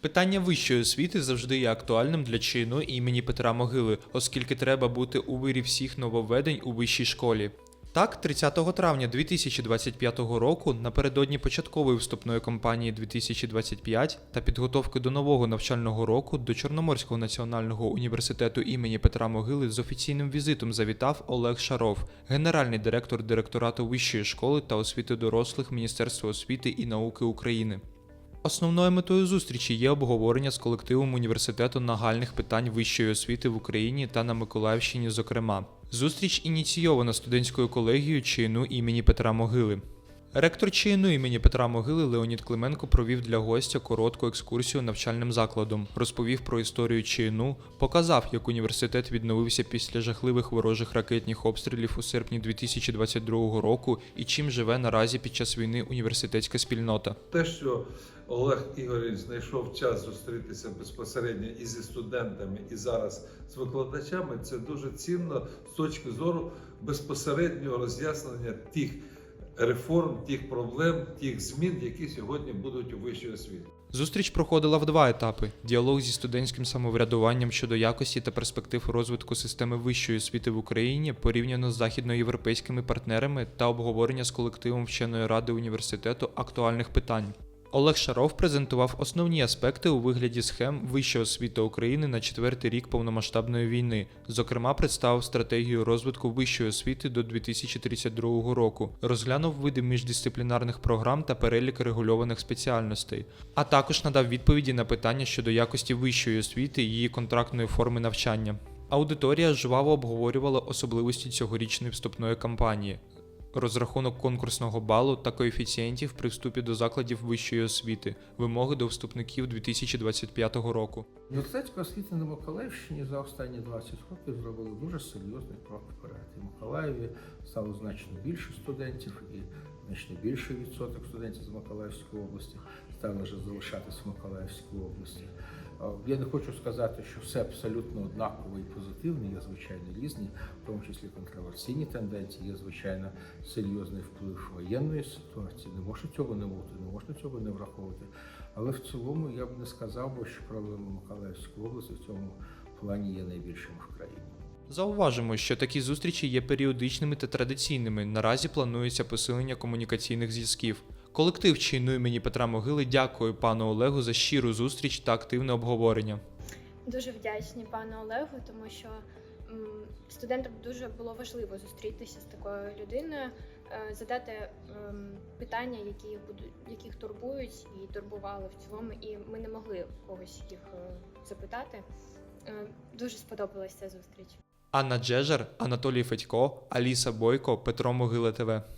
Питання вищої освіти завжди є актуальним для чину імені Петра Могили, оскільки треба бути у вирі всіх нововведень у вищій школі. Так, 30 травня 2025 року, напередодні початкової вступної кампанії 2025 та підготовки до нового навчального року до Чорноморського національного університету імені Петра Могили з офіційним візитом завітав Олег Шаров, генеральний директор директорату Вищої школи та освіти дорослих Міністерства освіти і науки України. Основною метою зустрічі є обговорення з колективом університету нагальних питань вищої освіти в Україні та на Миколаївщині, зокрема. Зустріч ініційована студентською колегією чину імені Петра Могили. Ректор ЧНУ імені Петра Могили Леонід Клименко провів для гостя коротку екскурсію навчальним закладом, розповів про історію ЧНУ, показав, як університет відновився після жахливих ворожих ракетних обстрілів у серпні 2022 року і чим живе наразі під час війни університетська спільнота. Те, що Олег Ігорович знайшов час зустрітися безпосередньо і зі студентами, і зараз з викладачами, це дуже цінно з точки зору безпосереднього роз'яснення тих реформ, тих проблем, тих змін, які сьогодні будуть у вищій освіті. Зустріч проходила в два етапи: діалог зі студентським самоврядуванням щодо якості та перспектив розвитку системи вищої освіти в Україні порівняно з західноєвропейськими партнерами та обговорення з колективом вченої ради університету актуальних питань. Олег Шаров презентував основні аспекти у вигляді схем вищої освіти України на четвертий рік повномасштабної війни. Зокрема, представив стратегію розвитку вищої освіти до 2032 року, розглянув види міждисциплінарних програм та перелік регульованих спеціальностей, а також надав відповіді на питання щодо якості вищої освіти і її контрактної форми навчання. Аудиторія жваво обговорювала особливості цьогорічної вступної кампанії, розрахунок конкурсного балу та коефіцієнтів при вступі до закладів вищої освіти, вимоги до вступників 2025 року. Університетська освіта на Миколаївщині за останні 20 років зробили дуже серйозний крок вперед. І в Миколаєві стало значно більше студентів і значно більший відсоток студентів з Миколаївської області стали вже залишатись в Миколаївській області. Я не хочу сказати, що все абсолютно однаково і позитивне, є звичайно різні, в тому числі контроверсійні тенденції, є звичайно серйозний вплив воєнної ситуації. Не можна цього не бути, не можна цього не враховувати. Але в цілому я б не сказав би, що проблема Миколаївської області в цьому плані є найбільшими в країні. Зауважимо, що такі зустрічі є періодичними та традиційними. Наразі планується посилення комунікаційних зв'язків. Колектив чину імені Петра Могили дякує пану Олегу за щиру зустріч та активне обговорення. Дуже вдячні пану Олегу, тому що студентам дуже було важливо зустрітися з такою людиною, е, задати ем, питання, які будуть, яких турбують і турбували в цілому, і ми не могли когось їх е, запитати. Е, Дуже сподобалася ця зустріч. Анна Джежер, Анатолій Федько, Аліса Бойко, Петро Могила ТВ.